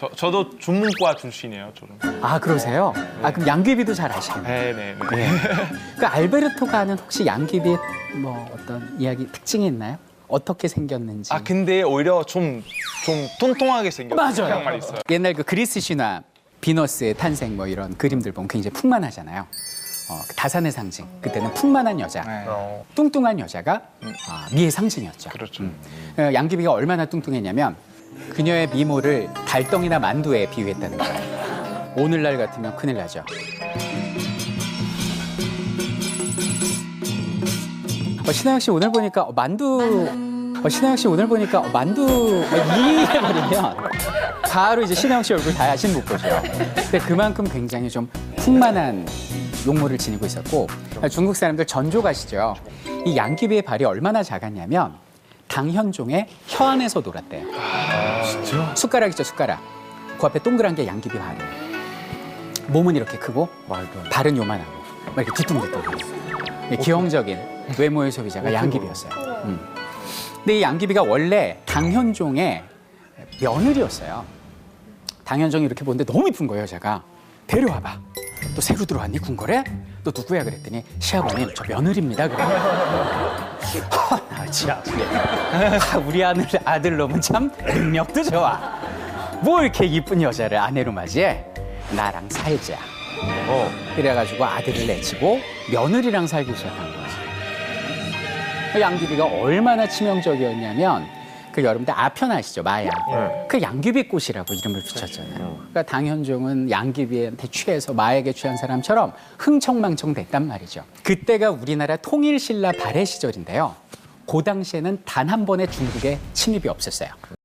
저, 저도 중문과 출신이에요, 저는. 아 그러세요? 아 그럼 양귀비도 잘 아시겠네요. 네, 네, 네. 그 알베르토가 아는 혹시 양귀비의 뭐 어떤 이야기 특징이 있나요? 어떻게 생겼는지. 아, 근데 오히려 좀, 좀 통통하게 생겼어요. 맞아요. 양말 있어요. 옛날 그 그리스 신화 비너스의 탄생 뭐 이런 그림들 보면 굉장히 풍만하잖아요. 어, 그 다산의 상징. 그때는 풍만한 여자, 네. 뚱뚱한 여자가 아, 미의 상징이었죠. 그렇죠. 어, 양귀비가 얼마나 뚱뚱했냐면 그녀의 미모를 달덩이나 만두에 비유했다는 거예요. 오늘날 같으면 큰일 나죠. 어, 신하영 씨 오늘 보니까 어, 만두. 어, 신하영 씨 오늘 보니까 어, 만두 어, 이해버리면 바로 이제 신하영 씨 얼굴 다시는 못 보죠. 근데 그만큼 굉장히 좀 풍만한 용모를 지니고 있었고 중국 사람들 전조 가시죠. 이 양귀비의 발이 얼마나 작았냐면 당현종의 혀 안에서 놀았대요. 진짜? 숟가락 있죠, 숟가락. 그 앞에 동그란 게 양귀비 발이에요. 몸은 이렇게 크고 발은 요만하고 막 이렇게 뒤뚱뒤뚱하고 네, 기형적인 외모의 소비자가 양귀비였어요. 음. 근데 이 양귀비가 원래 당현종의 며느리였어요. 당현종이 이렇게 보는데 너무 이쁜 거예요, 여자가. 데려와봐. 또 새로 들어왔니, 궁궐에? 또 누구야? 그랬더니 시아버님, 저 며느리입니다. 그래. 아, 참. 아, 우리 아들, 아들 놈은 참 능력도 좋아. 뭐 이렇게 이쁜 여자를 아내로 맞이해? 나랑 살자. 어, 그래가지고 아들을 내치고 며느리랑 살기 시작한 거지. 그 양귀비가 얼마나 치명적이었냐면 그 여러분들 아편 아시죠 마야 그 양귀비 꽃이라고 이름을 붙였잖아요 그러니까 당현종은 양귀비한테 취해서 마에게 취한 사람처럼 흥청망청 됐단 말이죠 그때가 우리나라 통일신라 발해 시절인데요 그 당시에는 단 한 번의 중국에 침입이 없었어요